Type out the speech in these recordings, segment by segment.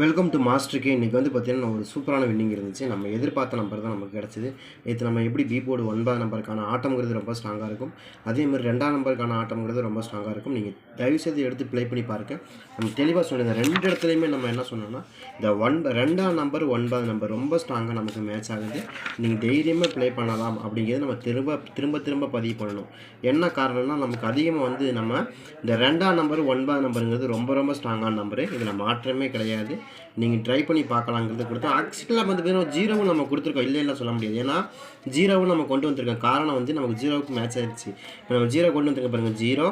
Welcome to மாஸ்டருக்கு இன்றைக்கி வந்து பார்த்திங்கன்னா ஒரு சூப்பரான வின்னிங் இருந்துச்சு. நம்ம எதிர்பார்த்த நம்பர் தான் நமக்கு கிடச்சிது. நேற்று நம்ம எப்படி பி போர்டு ஒன்பது நம்பருக்கான ஆட்டம்ங்கிறது ரொம்ப ஸ்ட்ராங்காக இருக்கும். அதேமாதிரி ரெண்டாம் நம்பருக்கான ஆட்டம்ங்கிறது ரொம்ப ஸ்ட்ராங்காக இருக்கும். நீங்கள் தயவுசெய்து எடுத்து ப்ளே பண்ணி பாருங்க. நம்ம தெளிவாக சொன்னிருந்தேன் ரெண்டு இடத்துலையுமே நம்ம என்ன சொன்னோம்னா இந்த ஒன் ரெண்டாம் நம்பர் ஒன்பது நம்பர் ரொம்ப ஸ்ட்ராங்காக நமக்கு மேட்ச் ஆகுது. நீங்கள் தைரியமாக ப்ளே பண்ணலாம் அப்படிங்கிறது நம்ம திரும்ப திரும்ப திரும்ப பதிவு பண்ணணும். என்ன காரணம்னா நமக்கு அதிகமாக வந்து நம்ம இந்த ரெண்டாம் நம்பர் ஒன்பது நம்பருங்கிறது ரொம்ப ரொம்ப ஸ்ட்ராங்கான நம்பரு இதில் மாற்றமே கிடையாது. நீங்கள் ட்ரை பண்ணி பார்க்கலாங்கிறத கொடுத்தோம் ஆக்சுவலாக வந்து பார்த்தீங்கன்னா ஜீரோவும் நம்ம கொடுத்துருக்கோம். இல்லை இல்லை சொல்ல முடியாது. ஏன்னா ஜீரோவும் நம்ம கொண்டு வந்திருக்கோம். காரணம் வந்து நமக்கு ஜீரோவுக்கு மேட்ச் ஆயிடுச்சு. இப்போ நம்ம ஜீரோ கொண்டு வந்திருக்க பாருங்கள் ஜீரோ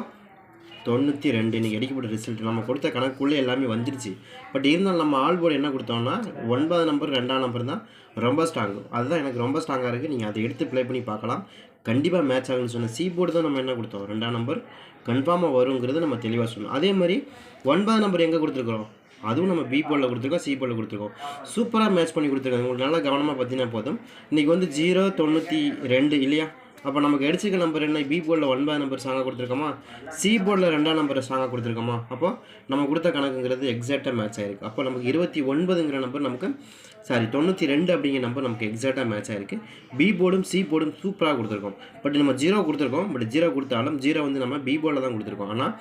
தொண்ணூற்றி ரெண்டு. இன்றைக்கி அடிக்கப்பட்ட ரிசல்ட் நம்ம கொடுத்த கணக்குள்ளே எல்லாமே வந்துருச்சு. பட் இருந்தாலும் நம்ம ஆல் போர்டு என்ன கொடுத்தோம்னா ஒன்பது நம்பர் ரெண்டாம் நம்பர் தான் ரொம்ப ஸ்ட்ராங்கு அதுதான் எனக்கு ரொம்ப ஸ்ட்ராங்காக இருக்குது நீங்கள் அதை எடுத்து ப்ளே பண்ணி பார்க்கலாம். கண்டிப்பாக மேட்ச் ஆகுன்னு சொன்ன சி போர்டு தான் நம்ம என்ன கொடுத்தோம்? ரெண்டாம் நம்பர் கன்ஃபார்மாக வருங்கிறது நம்ம தெளிவாக சொன்னோம். அதே மாதிரி ஒன்பது நம்பர் எங்கே கொடுத்துருக்குறோம்? அதுவும் நம்ம பி போலில் கொடுத்துருக்கோம் சி போலில் கொடுத்துருக்கோம். சூப்பராக மேட்ச் பண்ணி கொடுத்துருக்காங்க. உங்களுக்கு நல்லா கவனமாக பார்த்தீங்கன்னா போதும். இன்றைக்கி வந்து ஜீரோ தொண்ணூற்றி ரெண்டு இல்லையா? அப்போ நமக்கு அடிச்சிருக்க நம்பர் என்ன? பி போர்டில் ஒன்பது நம்பர் சாங்காக கொடுத்துருக்கோமா? சி போர்டில் ரெண்டாம் நம்பர் சாங்காக கொடுத்துருக்கோமா? அப்போ நம்ம கொடுத்த கணக்குங்கிறது எக்ஸாக்டாக மேட்ச் ஆகிருக்கு அப்போ நமக்கு இருபத்தி ஒன்பதுங்கிற நம்பர் நமக்கு சாரி தொண்ணூற்றி ரெண்டு அப்படிங்கிற நம்பர் நமக்கு எக்ஸாக்டாக மேட்ச் ஆயிருக்கு. பி போர்டும் சி போர்டும் சூப்பராக கொடுத்துருக்கோம். பட் நம்ம ஜீரோ கொடுத்துருக்கோம். பட் ஜீரோ கொடுத்தாலும் ஜீரோ வந்து நம்ம பி போர்டில் தான் கொடுத்துருக்கோம். ஆனால்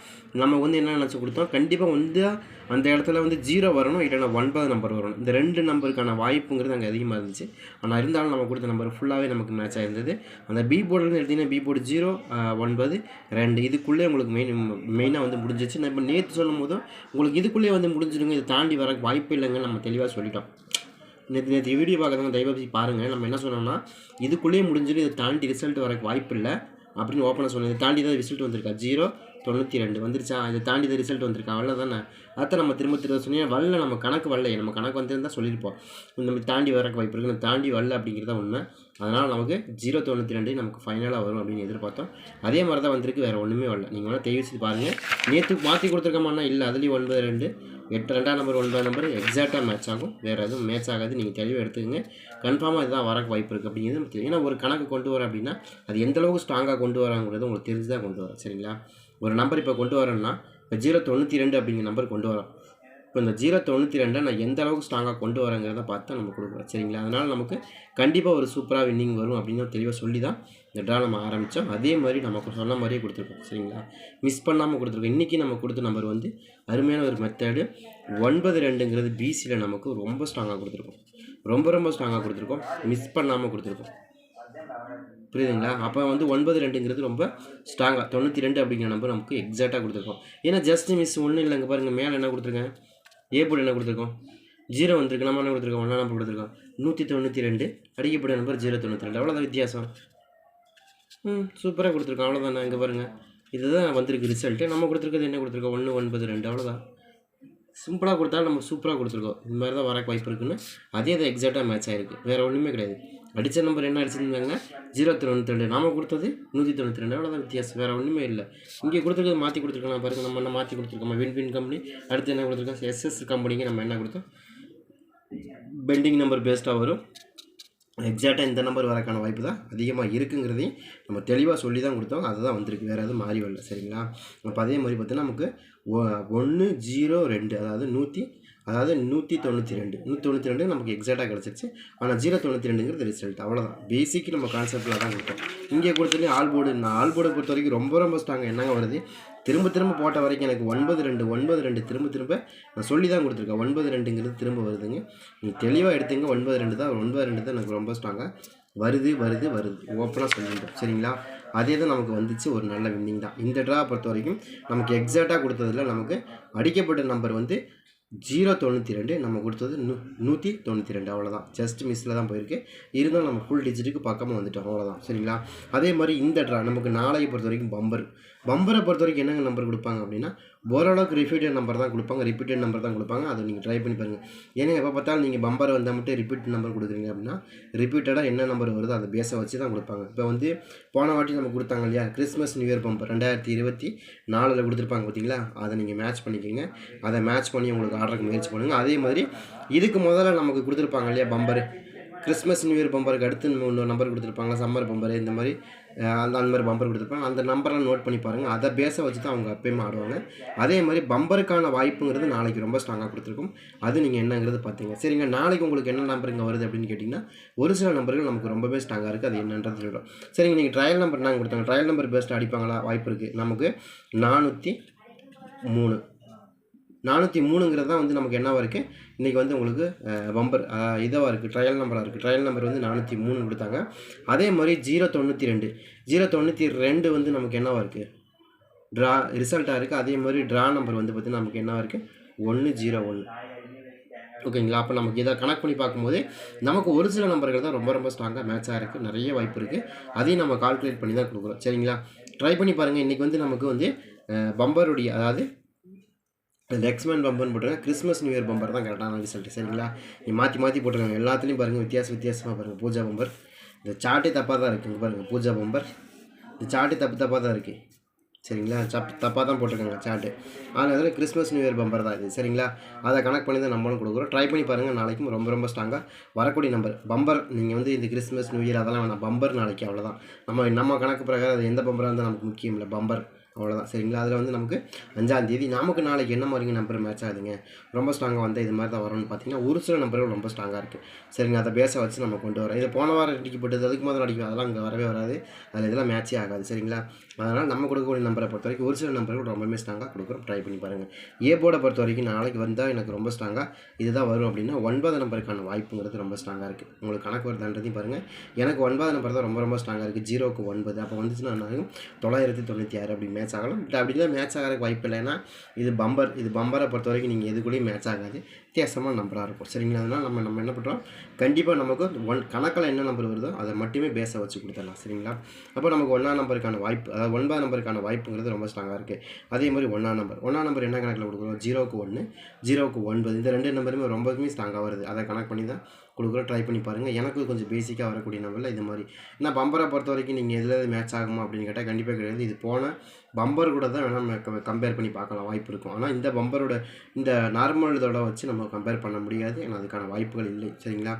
நம்ம வந்து என்ன நினச்சி கொடுத்தோம்? கண்டிப்பாக வந்து அந்த இடத்துல வந்து ஜீரோ வரணும் இல்லைன்னா ஒன்பது நம்பர் வரணும். இந்த ரெண்டு நம்பருக்கான வாய்ப்புங்கிறது அங்கே அதிகமாக இருந்துச்சு. ஆனால் இருந்தாலும் நம்ம கொடுத்த நம்பர் ஃபுல்லாகவே நமக்கு மேட்ச் ஆயிருந்தது. அந்த பி போர்டுன்னு எடுத்தீங்கன்னா பி போர்டு ஜீரோ ஒன்பது ரெண்டு. இதுக்குள்ளே உங்களுக்கு மெயின் மெயினாக வந்து முடிஞ்சிச்சு நான் இப்போ நேற்று சொல்லும் போதும் உங்களுக்கு இதுக்குள்ளே வந்து முடிஞ்சிடுங்க இதை தாண்டி வர வாய்ப்பு இல்லைங்க நம்ம தெளிவாக சொல்லிட்டோம். நேற்று நேற்று வீடியோ பார்க்குறவங்க தயவு பாருங்கள் நம்ம என்ன சொன்னோம்னா இதுக்குள்ளேயே முடிஞ்சிடும் இதை தாண்டி ரிசல்ட் வரக்கு வாய்ப்பு இல்லை அப்படின்னு ஓப்பனாக சொன்னேன். இதை தாண்டி தான் ரிசல்ட் வந்திருக்கா? ஜீரோ தொண்ணூற்றி ரெண்டு வந்துருச்சா? இதை தாண்டி தான் ரிசல்ட் வந்திருக்கா? அவ்வளோ தானே அதை நம்ம திரும்ப திரும்ப சொன்னீங்கன்னா வரல நம்ம கணக்கு வரல நம்ம கணக்கு வந்துருந்தால் சொல்லியிருப்போம். இந்த மாதிரி தாண்டி வரக்கு வாய்ப்பு இருக்குது தாண்டி வரல அப்படிங்கிறது தான் உண்மை. அதனால் நமக்கு ஜீரோ தொண்ணூற்றி ரெண்டு நமக்கு ஃபைனலாக வரும் அப்படின்னு எதிர்பார்த்தோம். அதே மாதிரி தான் வந்திருக்கு. வேறு ஒன்றுமே வரல. நீங்கள் வேணால் தெய்வச்சு பாருங்கள் நேற்று மாற்றி கொடுத்துருக்கோமான்னா இல்லை அதுலேயும் ஒன்பது ரெண்டு. எட்டு ரெண்டாம் நம்பர் ஒன்பது நம்பர் எக்ஸாக்டாக மேட்ச் ஆகும். வேறு எதுவும் மேட்ச் ஆகாது. நீங்கள் தெளிவாக எடுத்துக்கங்க. கன்ஃபார்மாக இதுதான் வரக்கு வாய்ப்பு இருக்குது அப்படிங்கிறது நமக்கு தெரியும். ஏன்னா ஒரு கணக்கு கொண்டு வர அப்படின்னா அது எந்தளவுக்கு ஸ்ட்ராங்காக கொண்டு வராங்கிறது உங்களுக்கு தெரிஞ்சு தான் கொண்டு வரோம். சரிங்களா? ஒரு நம்பர் இப்போ கொண்டு வரேன்னா இப்போ ஜீரோ தொண்ணூற்றி ரெண்டு அப்படிங்கிற நம்பர் கொண்டு வரோம் இப்போ இந்த ஜீரோ தொண்ணூற்றி ரெண்டை நான் எந்த அளவுக்கு ஸ்ட்ராங்காக கொண்டு வரேங்கிறத பார்த்து நம்ம கொடுக்குறோம். சரிங்களா? அதனால் நமக்கு கண்டிப்பாக ஒரு சூப்பராக வின்னிங் வரும் அப்படின்னு தெளிவாக சொல்லி தான் இந்த ட்ரா நம்ம ஆரம்பித்தோம் அதே மாதிரி நமக்கு சொன்ன மாதிரியே கொடுத்துருக்கோம். சரிங்களா? மிஸ் பண்ணாமல் கொடுத்துருக்கோம். இன்றைக்கி நம்ம கொடுத்த நம்பர் வந்து அருமையான ஒரு மெத்தடு ஒன்பது ரெண்டுங்கிறது பிசியில் நமக்கு ரொம்ப ஸ்ட்ராங்காக கொடுத்துருக்கோம். ரொம்ப ரொம்ப ஸ்ட்ராங்காக கொடுத்துருக்கோம். மிஸ் பண்ணாமல் கொடுத்துருக்கோம். புரியுதுங்களா? அப்போ வந்து ஒன்பது ரெண்டுங்கிறது ரொம்ப ஸ்ட்ராங்காக தொண்ணூற்றி ரெண்டு அப்படிங்கிற நம்பர் நமக்கு எக்ஸாக்டாக கொடுத்துருக்கோம். ஏன்னா ஜஸ்ட் மிஸ் ஒன்றும் இல்லைங்க பாருங்கள் மேலே என்ன கொடுத்துருக்கேன் ஏ என்ன கொடுத்துருக்கோம்? ஜீரோ வந்திருக்கு. நம்ம என்ன கொடுத்துருக்கோம்? ஒன்றா நம்பர் கொடுத்துருக்கோம். நூற்றி தொண்ணூற்றி ரெண்டு. அடிக்கப்பட்ட நம்பர் ஜீரோ தொண்ணூற்றி ரெண்டு. அவ்வளோதான் வித்தியாசம். ம் சூப்பராக கொடுத்துருக்கோம். அவ்வளோதானே இங்கே பாருங்கள் இதுதான் வந்திருக்கு ரிசல்ட்டு நம்ம கொடுத்துருக்கிறது என்ன கொடுத்துருக்கோம்? ஒன்று ஒன்பது ரெண்டு. அவ்வளோதான் சிம்பிளாக கொடுத்தாலும் நம்ம சூப்பராக கொடுத்துருக்கோம். இந்த மாதிரி தான் வரக்கு வாய்ப்பு இருக்குன்னு. அதே தான் எக்ஸாக்டாக மேட்ச் ஆகிருக்கு வேறு ஒன்றுமே கிடையாது. அடித்த நம்பர் என்ன அடிச்சிருந்தாங்க? ஜீரோ தொண்ணூற்றி ரெண்டு. நாம கொடுத்தது நூற்றி தொண்ணூற்றி ரெண்டு. அவ்வளோதான் வித்தியாசம். வேறு ஒன்றுமே இல்லை. இங்கே கொடுத்துருக்கிறது மாற்றி கொடுத்துருக்கோம் பாருங்கள் நம்ம என்ன மாற்றி கொடுத்துருக்கோம்? வின் வின் கம்பெனி அடுத்து என்ன கொடுத்துருக்கோம்? எஸ்எஸ் கம்பெனிக்கு நம்ம என்ன கொடுத்தோம்? பெண்டிங் நம்பர் பேஸ்டாக வரும். எக்ஸாக்டாக இந்த நம்பர் வரக்கான வாய்ப்பு தான் அதிகமாக இருக்குங்கிறதையும் நம்ம தெளிவாக சொல்லி தான் கொடுத்தோம். அதுதான் வந்திருக்கு. வேறு எதுவும் மாறி வரல. சரிங்களா? அப்போ அதே மாதிரி பார்த்தீங்கன்னா நமக்கு ஒன்று ஜீரோ ரெண்டு அதாவது நூற்றி அதாவது நூற்றி தொண்ணூற்றி ரெண்டு. நூற்றி தொண்ணூற்றி ரெண்டு நமக்கு எக்ஸாக்டாக கிடச்சிருச்சு. ஆனால் ஜீரோ தொண்ணூற்றி ரெண்டுங்கிறது ரிசல்ட் அவ்வளோதான் பேசிக் நம்ம கான்செப்டில் தான் கொடுத்தோம். இங்கே கொடுத்ததுலேயும் ஆல் போர்டு நான் ஆல் போர்டை பொறுத்த வரைக்கும் ரொம்ப ரொம்ப ஸ்ட்ராங் என்னங்க வருது? திரும்ப திரும்ப போட்ட வரைக்கும் எனக்கு ஒன்பது ரெண்டு ஒன்பது ரெண்டு திரும்ப திரும்ப நான் சொல்லி தான் கொடுத்துருக்கேன். ஒன்பது ரெண்டுங்கிறது திரும்ப வருதுங்க. நீ தெளிவாக எடுத்துங்க. ஒன்பது ரெண்டு தான் ஒன்பது ரெண்டு தான் எனக்கு ரொம்ப ஸ்ட்ராங்காக வருது வருது வருது. ஓப்பனாக சொல்லிட்டோம் சரிங்களா? அதே தான் நமக்கு வந்துச்சு. ஒரு நல்ல வின்னிங் தான். இந்த ட்ரா பொறுத்த வரைக்கும் நமக்கு எக்ஸாக்டாக கொடுத்ததில் நமக்கு அடிக்கப்பட்ட நம்பர் வந்து ஜீரோ தொண்ணூற்றி ரெண்டு. நம்ம கொடுத்தது நூ நூற்றி தொண்ணூற்றி ரெண்டு. அவ்வளோதான் ஜஸ்ட் மிஸ்ஸில் தான் போயிருக்கு. இருந்தாலும் நம்ம ஃபுல் டிஜிட்டுக்கு பக்கமாக வந்துட்டோம். அவ்வளோதான் சரிங்களா? அதே மாதிரி இந்த ட்ரா நமக்கு நாளையை பொறுத்த வரைக்கும் பம்பர் பம்பரை பொறுத்த வரைக்கும் என்னங்க நம்பர் கொடுப்பாங்க அப்படின்னா ஓரளவுக்கு ரிப்பீட்டட் நம்பர் தான் கொடுப்பாங்க ரிப்பீட்டட் நம்பர் தான் கொடுப்பாங்க. அதை நீங்கள் ட்ரை பண்ணி பாருங்கள் ஏன்னா எப்போ பார்த்தாலும் நீங்கள் பம்பர் வந்தால் மட்டும் ரிப்பீட் நம்பர் கொடுக்குறீங்க அப்படின்னா ரிப்பீட்டடாக என்ன நம்பர் வருதோ அதை பேஸை வச்சு தான் கொடுப்பாங்க. இப்போ வந்து போன வாட்டி நம்ம கொடுத்தாங்க இல்லையா கிறிஸ்மஸ் நியூ இயர் பம்பர் ரெண்டாயிரத்தி இருபத்தி நாலில் கொடுத்துருப்பாங்க பார்த்தீங்களா அதை நீங்கள் மேட்ச் பண்ணிக்கோங்க. அதை மேட்ச் பண்ணி உங்களுக்கு ஆர்டருக்கு முயற்சி பண்ணுங்கள் அதே மாதிரி இதுக்கு முதல்ல நமக்கு கொடுத்துருப்பாங்க இல்லையா பம்பரு கிறிஸ்மஸ் நியூ இயர் பம்பருக்கு அடுத்து இன்னொரு நம்பர் கொடுத்துருப்பாங்க சம்மர் பம்பர் இந்த மாதிரி அந்த அந்த மாதிரி பம்பர் கொடுத்துருப்பாங்க. அந்த நம்பர்லாம் நோட் பண்ணி பாருங்கள் அதை பேஸை வச்சு தான் அவங்க எப்பயுமே ஆடுவாங்க. அதே மாதிரி பம்பருக்கான வாய்ப்புங்கிறது நாளைக்கு ரொம்ப ஸ்ட்ராங்காக கொடுத்துருக்கும். அது நீங்கள் என்னங்கிறது பார்த்தீங்க சரிங்க நாளைக்கு உங்களுக்கு என்ன நம்பர் இங்கே வருது அப்படின்னு கேட்டிங்கன்னா ஒரு சில நம்பர்கள் நமக்கு ரொம்பவே ஸ்ட்ராங்காக இருக்குது அது என்னன்றது சொல்கிறோம் சரிங்க நீங்கள் ட்ரையல் நம்பர் நாங்கள் கொடுத்தாங்க? ட்ரையல் நம்பர் பேஸ்ட் அடிப்பாங்களா? வாய்ப்பு இருக்குது நமக்கு நானூற்றி மூணு. நானூற்றி மூணுங்கிறது தான் வந்து நமக்கு என்னவாக இருக்குது இன்றைக்கி வந்து உங்களுக்கு பம்பர் இதுவாக இருக்குது ட்ரையல் நம்பராக இருக்குது ட்ரையல் நம்பர் வந்து நானூற்றி மூணு கொடுத்தாங்க. அதே மாதிரி ஜீரோ தொண்ணூற்றி ரெண்டு. ஜீரோ தொண்ணூற்றி ரெண்டு வந்து நமக்கு என்னவாக இருக்குது ட்ரா ரிசல்ட்டாக இருக்குது அதே மாதிரி ட்ரா நம்பர் வந்து பார்த்திங்கன்னா நமக்கு என்னவாக இருக்குது ஒன்று ஜீரோ ஒன்று ஓகேங்களா? அப்போ நமக்கு இதை கனெக்ட் பண்ணி பார்க்கும்போது நமக்கு ஒரு சில நம்பர்கள் தான் ரொம்ப ரொம்ப ஸ்ட்ராங்காக மேட்சாக இருக்குது நிறைய வாய்ப்பு இருக்குது அதையும் நம்ம கால்குலேட் பண்ணி தான் கொடுக்குறோம். சரிங்களா? ட்ரை பண்ணி பாருங்கள் இன்றைக்கி வந்து நமக்கு வந்து பம்பருடைய அதாவது இந்த எக்ஸ்மேன் பம்பர்னு போட்டுருங்க கிறிஸ்மஸ் நியூ இயர் பம்பர் தான் கரெக்டான ரிசல்ட் சரிங்களா? நீ மாற்றி மாற்றி போட்டுருக்காங்க எல்லாத்துலேயும் பாருங்கள் வித்தியாச வித்தியாசமாக பாருங்கள் பூஜா பம்பர் இந்த சாட்டே தப்பாக தான் இருக்குங்க பாருங்கள் பூஜா பம்பர் இந்த சாட்டே தப்பு தப்பாக தான் இருக்குது சரிங்களா? சப் தப்பாக தான் போட்டிருக்காங்க சாட்டு ஆனால் அதில் கிறிஸ்மஸ் நியூ இயர் பம்பர் தான் இது சரிங்களா? அதை கனெக்ட் பண்ணி தான் நம்மளும் கொடுக்குறோம். ட்ரை பண்ணி பாருங்கள் நாளைக்கும் ரொம்ப ரொம்ப ஸ்ட்ராங்காக வரக்கூடிய நம்பர் பம்பர் நீங்கள் வந்து இந்த கிறிஸ்மஸ் நியூ இயர் அதெல்லாம் வேணாம் பம்பர் நாளைக்கு அவ்வளோதான் நம்ம நம்ம கணக்கு பிரகாரம் அது எந்த பம்பராக இருந்தால் நமக்கு முக்கியம் இல்லை பம்பர் அவ்வளோதான் சரிங்களா? அதில் வந்து நமக்கு அஞ்சாந்தேதி நமக்கு நாளைக்கு என்ன மாதிரிங்க நம்பர் மேட்ச் ஆகுதுங்க? ரொம்ப ஸ்ட்ராங்காக வந்து இது மாதிரி தான் வரும்னு பார்த்தீங்கன்னா ஒரு சில நம்பர்கள் ரொம்ப ஸ்ட்ராங்காக இருக்குது சரிங்க அதை பேச வச்சு நம்ம கொண்டு வரோம். இது போன வாரம் அடிக்கப்பட்டது அதுக்கு முதல்ல அடிக்கும். அதெல்லாம் அங்கே வரவே வராது. அதில் இதெல்லாம் மேட்சே ஆகாது. சரிங்களா? அதனால் நம்ம கொடுக்கக்கூடிய நம்பரை பொறுத்த வரைக்கும் ஒரு சில நம்பர்கள் ரொம்பவே ஸ்ட்ராங்காக கொடுக்குறோம். ட்ரை பண்ணி பாருங்கள் ஏ போர்டை பொறுத்த வரைக்கும் நாளைக்கு வந்தால் எனக்கு ரொம்ப ஸ்ட்ராங்காக இதுதான் வரும் அப்படின்னா ஒன்பது நம்பருக்கான வாய்ப்புங்கிறது ரொம்ப ஸ்ட்ராங்காக இருக்குது உங்களுக்கு கணக்கு வருதான்றதையும் பாருங்கள் எனக்கு ஒன்பது நம்பர் தான் ரொம்ப ரொம்ப ஸ்ட்ராங்காக இருக்குது ஜீரோக்கு ஒன்பது. அப்போ வந்துச்சுன்னா தொள்ளாயிரத்தி தொண்ணூற்றி ஆறு அப்படி மேட்ச் ஆகலாம் பட் அப்படி தான் மேட்ச் ஆகிறதுக்கு வாய்ப்பு இல்லைன்னா இது பம்பர் இது பம்பரை பொறுத்த வரைக்கும் நீங்கள் எதுக்குள்ளேயும் மேட்ச் ஆகாது. வித்தியாசமாக நம்பராக இருக்கும். சரிங்களா? அதனால் நம்ம நம்ம என்ன பண்ணுறோம் கண்டிப்பாக நமக்கு ஒன் கணக்கில் என்ன நம்பர் வருதோ அதை மட்டுமே பேஸை வச்சு கொடுத்துடலாம். சரிங்களா? அப்போ நமக்கு ஒன்றாம் நம்பருக்கான வாய்ப்பு அதாவது ஒன்பதாம் நம்பருக்கான வாய்ப்புங்கிறது ரொம்ப ஸ்ட்ராங்காக இருக்குது அதே மாதிரி ஒன்றாம் நம்பர் ஒன்றாம் நம்பர் என்ன கணக்கில் கொடுக்குறோம்? ஜீரோக்கு ஒன்று ஜீரோக்கு ஒன்பது. இந்த ரெண்டு நம்பருமே ரொம்பவுமே ஸ்ட்ராங்காக வருது. அதை கனெக்ட் பண்ணி தான் கொடுக்குறோம். ட்ரை பண்ணி பாருங்கள் எனக்கு கொஞ்சம் பேசிக்காக வரக்கூடிய நம்பரில் இது மாதிரி. ஏன்னா பம்பரை பொறுத்த வரைக்கும் நீங்கள் எதில் மேட்ச் ஆகுமா அப்படின்னு கேட்டால் கண்டிப்பாக கிடையாது. இது போன பம்பர் கூட தான் வேணால் நம்ம கம்பேர் பண்ணி பார்க்கலாம். வாய்ப்பு இருக்கும். ஆனால் இந்த பம்பரோட இந்த நார்மல் இதோட வச்சு நம்ம கம்பேர் பண்ண முடியாது. ஏன்னா அதுக்கான வாய்ப்புகள் இல்லை. சரிங்களா?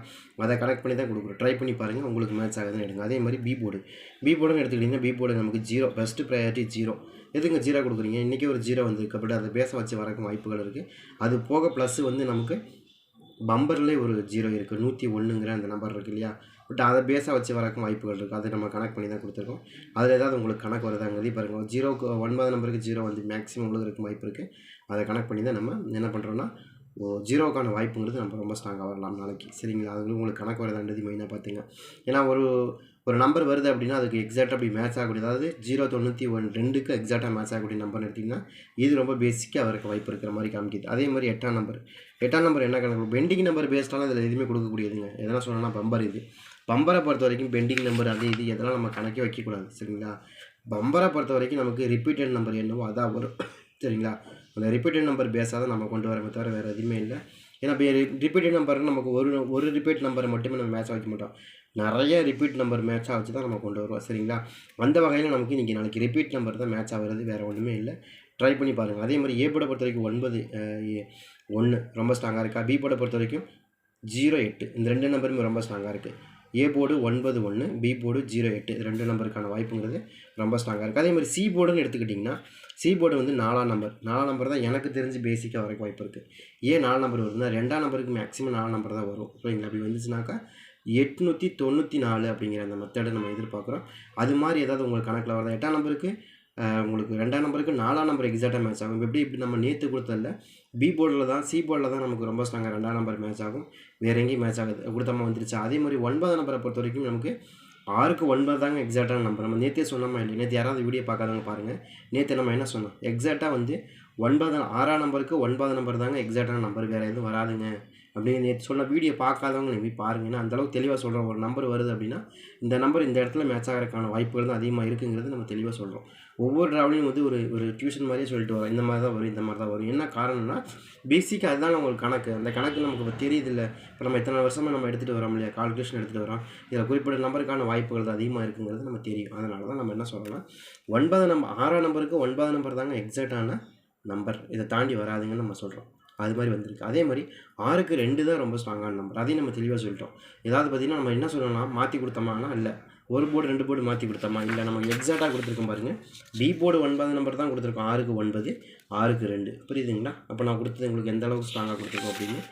அதை கனெக்ட் பண்ணி தான் கொடுக்குறோம். ட்ரை பண்ணி பாருங்கள் உங்களுக்கு மேட்ச் ஆகுதுன்னு எடுங்க. அதே மாதிரி பி போர்டு பி போர்டுன்னு எடுத்துக்கிட்டிங்கன்னா பி போர்டு நமக்கு ஜீரோ ஃபஸ்ட்டு ப்ரையாரிட்டி ஜீரோ எதுங்க ஜீரோ கொடுக்குறீங்க? இன்றைக்கி ஒரு ஜீரோ வந்திருக்கு அப்படி அதை பேச வச்சு வரக்கும் வாய்ப்புகள் இருக்குது அது போக ப்ளஸ் வந்து நமக்கு பம்பர்லேயே ஒரு ஜீரோ இருக்குது நூற்றி ஒன்றுங்கிற அந்த நம்பர் இருக்கு இல்லையா? பட் அதை பேஸாக வச்சு வரக்கும் வாய்ப்புகள் இருக்குது அதை நம்ம கனெக்ட் பண்ணி தான் கொடுத்துருக்கோம். அதில் ஏதாவது உங்களுக்கு கணக்கு வருதாங்கிறது பாருங்கள் ஜீரோக்கு ஒன்பது நம்பருக்கு ஜீரோ வந்து மேக்ஸிமம் உங்களுக்கு இருக்கும் வாய்ப்பு இருக்குது அதை கனெக்ட் பண்ணி தான் நம்ம என்ன பண்ணுறோன்னா ஓ ஜீரோக்கான வாய்ப்புங்கிறது நம்ம ரொம்ப ஸ்ட்ராங்காக வரலாம் நாளைக்கு. சரிங்களா? அது உங்களுக்கு கணக்கு வருதான்றது மெயினாக பார்த்துங்க ஏன்னா ஒரு ஒரு நம்பர் வருது அப்படின்னா அதுக்கு எக்ஸாக்டாக அப்படி மேட்ச் ஆகக்கூடிய அதாவது ஜீரோ தொண்ணூற்றி ஒன் ரெண்டுக்கு எக்ஸாக்டாக மேட்ச் ஆகக்கூடிய நம்பர் எடுத்திங்கன்னா இது ரொம்ப பேசிக்காக அவருக்கு வாய்ப்பு இருக்கிற மாதிரி காமிக்குது. அதே மாதிரி எட்டாம் நம்பர் எட்டாம் நம்பர் என்ன கணக்கு பெண்டிங் நம்பர் பேஸ்டாலும் அதில் எதுவுமே கொடுக்கக்கூடியதுங்க. எதனா சொல்லணும்னா பம்பர் இது. பம்பரை பொறுத்த வரைக்கும் பெண்டிங் நம்பர் அது இது எதெல்லாம் நம்ம கணக்கே வைக்கக்கூடாது சரிங்களா? பம்பரை பொறுத்த வரைக்கும் நமக்கு ரிப்பீட்டட் நம்பர் என்னவோ அதான் வரும் சரிங்களா? அந்த ரிப்பீட்டட் நம்பர் பேஸாக தான் நம்ம கொண்டு வரமே தவிர வேறு எதுவுமே இல்லை. ஏன்னா இப்போ ரிப்பீட்டட் நம்பர் நமக்கு ஒரு ஒரு ரிப்பீட் நம்பரை மட்டுமே நம்ம மேட்ச் வைக்க மாட்டோம். நிறைய ரிப்பீட் நம்பர் மேட்சாக வச்சு தான் நம்ம கொண்டு வருவோம் சரிங்களா? அந்த வகையில் நமக்கு இன்றைக்கி நாளைக்கு ரிப்பீட் நம்பர் தான் மேட்ச் ஆகிறது வேறு ஒன்றுமே இல்லை. ட்ரை பண்ணி பாருங்கள் அதே மாதிரி ஏ போட பொறுத்த வரைக்கும் ஒன்பது ஒன்று ரொம்ப ஸ்ட்ராங்காக இருக்கா? பி படை பொறுத்த வரைக்கும் ஜீரோ எட்டு இந்த ரெண்டு நம்பருமே ரொம்ப ஸ்ட்ராங்காக இருக்குது ஏ போர்டு ஒன்பது ஒன்று பி போர்டு ஜீரோ எட்டு. ரெண்டு நம்பருக்கான வாய்ப்புங்கிறது ரொம்ப ஸ்ட்ராங்காக இருக்குது அதே மாதிரி சி போர்டுன்னு எடுத்துக்கிட்டிங்கன்னா சி போர்டு வந்து நாலாம் நம்பர். நாலாம் நம்பர் தான் எனக்கு தெரிஞ்சு பேசிக்காக வரைக்கும் வாய்ப்பு இருக்குது ஏன் நாலு நம்பர் வருதுன்னா ரெண்டாம் நம்பருக்கு மேக்ஸிமம் நாலு நம்பர் தான் வரும். சரிங்களா அப்படி வந்துச்சுனாக்கா எட்நூற்றி தொண்ணூற்றி நாலு அப்படிங்கிற அந்த மெத்தடை நம்ம எதிர்பார்க்குறோம். அது மாதிரி ஏதாவது உங்களுக்கு கணக்கில் வருதா? எட்டாம் நம்பருக்கு உங்களுக்கு ரெண்டாம் நம்பருக்கு நாலாம் நம்பர் எக்ஸாக்டாக மேட்ச் ஆகும். எப்படி இப்படி நம்ம நேற்று கொடுத்ததில்ல பி போர்டில் தான் சி போர்டில் தான் நமக்கு ரொம்ப ஸ்ட்ராங்காக ரெண்டாம் நம்பர் மேட்ச் ஆகும். வேறு எங்கேயும் மேட்ச் ஆகுது கொடுத்தமா வந்துருச்சு. அதே மாதிரி ஒன்பதாம் நம்பரை பொறுத்த வரைக்கும் நமக்கு ஆறுக்கு ஒன்பது தாங்க எக்ஸாக்டான நம்பர். நம்ம நேற்றே சொன்னோமா இல்லை நேற்று யாராவது வீடியோ பார்க்காதவங்க பாருங்கள் நேற்று நம்ம என்ன சொன்னோம்? எக்ஸாக்டாக வந்து ஒன்பது ஆறாம் நம்பருக்கு ஒன்பது நம்பர் தாங்க எக்ஸாக்டான நம்பர். வேறு எதுவும் வராதுங்க. அப்படின்னு நேற்று சொன்ன வீடியோ பார்க்காதவங்க நீங்கள் போய் பாருங்க. ஏன்னா அந்தளவுக்கு தெளிவாக சொல்கிறோம் ஒரு நம்பர் வருது அப்படின்னா இந்த நம்பர் இந்த இடத்துல மேட்ச் ஆகிறதுக்கான வாய்ப்புகள் தான் அதிகமாக இருக்குங்கிறது நம்ம தெளிவாக சொல்கிறோம் ஒவ்வொரு ட்ராவலையும் வந்து ஒரு ஒரு டியூஷன் மாதிரியே சொல்லிட்டு வரோம். இந்த மாதிரி தான் வரும் இந்த மாதிரி தான் வரும். என்ன காரணம்னா பேசிக்காக அதுதான் உங்களுக்கு கணக்கு. அந்த கணக்கு நமக்கு இப்போ தெரியுதில்ல. இப்போ நம்ம இத்தனை வருஷமாக நம்ம எடுத்துகிட்டு வரோம் இல்லையா? கால்குலேஷன் எடுத்துகிட்டு வரோம் இதில் குறிப்பிட்ட நம்பருக்கான வாய்ப்புகள் தான் அதிகமாக இருக்குங்கிறது நம்ம தெரியும். அதனால தான் நம்ம என்ன சொல்கிறோம்னா ஒன்பது நம்பர் ஆறாம் நம்பருக்கு ஒன்பது நம்பர் தாங்க எக்ஸாக்டான நம்பர் இதை தாண்டி வராதுங்கன்னு நம்ம சொல்கிறோம் அது மாதிரி வந்திருக்கு. அதே மாதிரி ஆறுக்கு ரெண்டு தான் ரொம்ப ஸ்ட்ராங்கான நம்பர் அதையும் நம்ம தெளிவாக சொல்லிட்டோம். ஏதாவது பார்த்தீங்கன்னா நம்ம என்ன சொல்லணும்னா மாற்றி கொடுத்தோமானா இல்லை. ஒரு போர்டு ரெண்டு போர்டு மாற்றி கொடுத்தோமா? இல்லை நம்ம எக்ஸாக்டாக கொடுத்துருக்கோம் பாருங்கள் பி போர்டு ஒன்பது நம்பர் தான் கொடுத்துருக்கோம். ஆறுக்கு ஒன்பது ஆறுக்கு ரெண்டு. புரியுதுங்களா? அப்போ நான் கொடுத்தது உங்களுக்கு எந்த அளவுக்கு ஸ்ட்ராங்காக கொடுத்துருக்கோம் அப்படின்னு?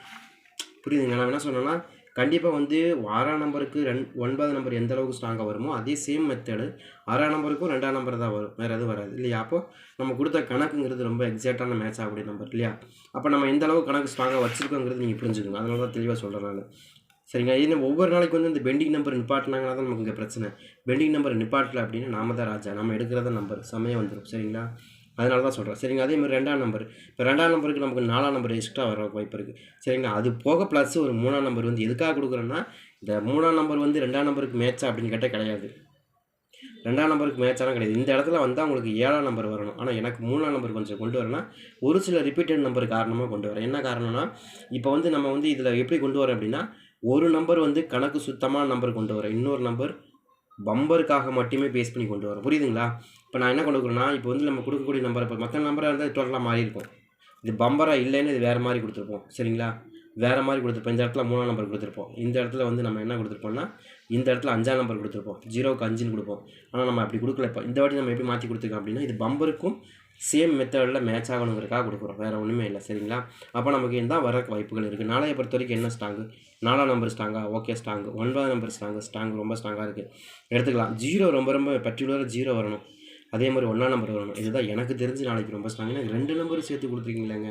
புரியுதுங்க நான் என்ன சொன்னேன்னா கண்டிப்பாக வந்து ஆறாம் நம்பருக்கு ரெண் ஒன்பது நம்பர் எந்த அளவுக்கு ஸ்ட்ராங்காக வருமோ அதே சேம் மெத்தடு ஆறாம் நம்பருக்கும் ரெண்டாம் நம்பர் தான் வரும். வேறு எதுவும் வராது இல்லையா? அப்போது நம்ம கொடுத்த கணக்குங்கிறது ரொம்ப எக்ஸாக்டான மேட்ச் ஆகக்கூடிய நம்பர் இல்லையா? அப்போ நம்ம எந்த அளவுக்கு கணக்கு ஸ்ட்ராங்காக வச்சுருக்கோங்கிறது நீங்கள் புரிஞ்சுக்கணும் அதனால தான் தெளிவாக சொல்கிறேன் நான். சரிங்க. இது ஒவ்வொரு நாளைக்கு வந்து இந்த பெண்டிங் நம்பர் நிப்பாட்டினாங்கன்னா தான் நமக்கு இங்கே பிரச்சனை. பெண்டிங் நம்பர் நிப்பாட்டல அப்படின்னா நாம தான் ராஜா. நம்ம எடுக்கிறத நம்பர் சமயம் வந்துடும் சரிங்களா? அதனால தான் சொல்கிறேன் சரிங்க. அதே மாதிரி ரெண்டாம் நம்பர் இப்போ ரெண்டாம் நம்பருக்கு நமக்கு நாலாம் நம்பர் எக்ஸ்ட்ரா வர வாய்ப்பு இருக்குது சரிங்களா? அது போக ப்ளஸ் ஒரு மூணாம் நம்பர் வந்து எதுக்காக கொடுக்குறேன்னா இந்த மூணாம் நம்பர் வந்து ரெண்டாம் நம்பருக்கு மேட்சா அப்படின்னு கேட்டால் கிடையாது. ரெண்டாம் நம்பருக்கு மேட்சாலாம் கிடையாது. இந்த இடத்துல வந்தால் உங்களுக்கு ஏழாம் நம்பர் வரணும். ஆனால் எனக்கு மூணாம் நம்பர் கொஞ்சம் கொண்டு வரேன்னா ஒரு சில ரிப்பீட்டட் நம்பர் காரணமாக கொண்டு வரேன். என்ன காரணம்னா இப்போ வந்து நம்ம வந்து இதில் எப்படி கொண்டு வரோம் அப்படின்னா ஒரு நம்பர் வந்து கணக்கு சுத்தமான நம்பர் கொண்டு வரேன் இன்னொரு நம்பர் பம்பருக்காக மட்டுமே பேஸ் பண்ணி கொண்டு வரேன் புரியுதுங்களா? இப்போ நான் என்ன கொண்டு கொடுக்குறேன்னா இப்போ வந்து நம்ம கொடுக்கக்கூடிய நம்பர் இப்போ மற்ற நம்பராக இருந்தால் டோட்டலாக மாறி இருக்கும். இது பம்பராக இல்லைன்னு இது வேறு மாதிரி கொடுத்துருப்போம் சரிங்களா? வேறு மாதிரி கொடுத்துருப்போம். இந்த இடத்துல மூணாம் நம்பர் கொடுத்துருப்போம். இந்த இடத்துல வந்து நம்ம என்ன கொடுத்துருப்போம்னா இந்த இடத்துல அஞ்சாம் நம்பர் கொடுத்துருப்போம். ஜீரோவுக்கு அஞ்சுன்னு கொடுப்போம். ஆனால் நம்ம அப்படி கொடுக்கல. இப்போ இந்த வாட்டி நம்ம எப்படி மாற்றி கொடுத்துருக்கோம் அப்படின்னா இது பம்பருக்கும் சேம் மெத்தடில் மேட்ச் ஆகணுங்கிறக்காக கொடுக்குறோம். வேறு ஒன்றுமே இல்லை சரிங்களா? அப்போ நமக்கு என்ன வர வாய்ப்புகள் இருக்குது நாளைய பொறுத்த வரைக்கும் என்ன ஸ்ட்ராங்கு நாலாம் நம்பர் ஸ்ட்ராங்காக ஓகே ஸ்ட்ராங் ஒன்பதாம் நம்பர் ஸ்ட்ராங்கு ஸ்ட்ராங் ரொம்ப ஸ்ட்ராங்காக இருக்குது எடுத்துக்கலாம். ஜீரோ ரொம்ப ரொம்ப பர்டிகுலராக ஜீரோ வரணும். அதே மாதிரி ஒன்றாம் நம்பர் வரணும். இதுதான் எனக்கு தெரிஞ்சு நாளைக்கு ரொம்ப ஸ்ட்ராங் ஏன்னா ரெண்டு நம்பரும் சேர்த்து கொடுத்துருக்கீங்களேங்க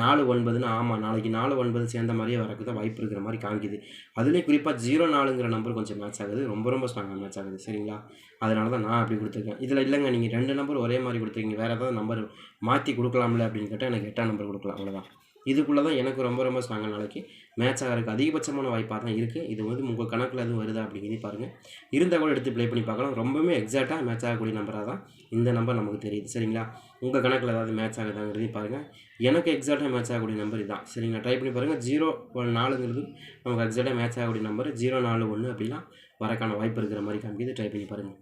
நாலு ஒன்பதுன்னு ஆமாம் நாளைக்கு நாலு ஒன்பது சேர்ந்த மாதிரியே வரக்கு தான் வாய்ப்பு இருக்கிற மாதிரி காங்கிது அதுலேயே குறிப்பாக ஜீரோ நாலுங்கிற நம்பர் கொஞ்சம் மேட்ச் ஆகுது. ரொம்ப ரொம்ப ஸ்ட்ராங்காக மேட்ச் ஆகுது. சரிங்களா? அதனால தான் நான் அப்படி கொடுத்துருக்கேன். இதில் இல்லைங்க. நீங்கள் ரெண்டு நம்பர் ஒரே மாதிரி கொடுத்துருக்கீங்க. வேறு ஏதாவது நம்பர் மாற்றி கொடுக்கலாம்ல அப்படின்னு கேட்டால் எனக்கு எட்டாம் நம்பர் கொடுக்கலாம். அவ்வளோதான் இதுக்குள்ளே தான் எனக்கு ரொம்ப ரொம்ப ஸ்ட்ராங்காக நாளைக்கு மேட்ச் ஆகிறதுக்கு அதிகபட்சமான வாய்ப்பாக தான் இருக்குது இது வந்து உங்கள் கணக்கில் எதுவும் வருதா அப்படிங்கிறதே பாருங்கள் இருந்தால் கூட எடுத்து ப்ளே பண்ணி பார்க்கலாம். ரொம்பவுமே எக்ஸாக்டாக மேட்ச் ஆகக்கூடிய நம்பராக தான் இந்த நம்பர் நமக்கு தெரியுது. சரிங்களா? உங்கள் கணக்கில் ஏதாவது மேட்ச் ஆகுதாங்கிறதையும் பாருங்கள் எனக்கு எக்ஸாக்டாக மேட்ச் ஆகக்கூடிய நம்பர் இதுதான் சரிங்களா? ட்ரை பண்ணி பாருங்கள் ஜீரோ நாலுங்கிறது நமக்கு எக்ஸாக்டாக மேட்ச் ஆகக்கூடிய நம்பர் ஜீரோ நாலு ஒன்று அப்படிலாம் வரக்கான வாய்ப்பு இருக்கிற மாதிரி காமிக்கிது. ட்ரை பண்ணி பாருங்கள்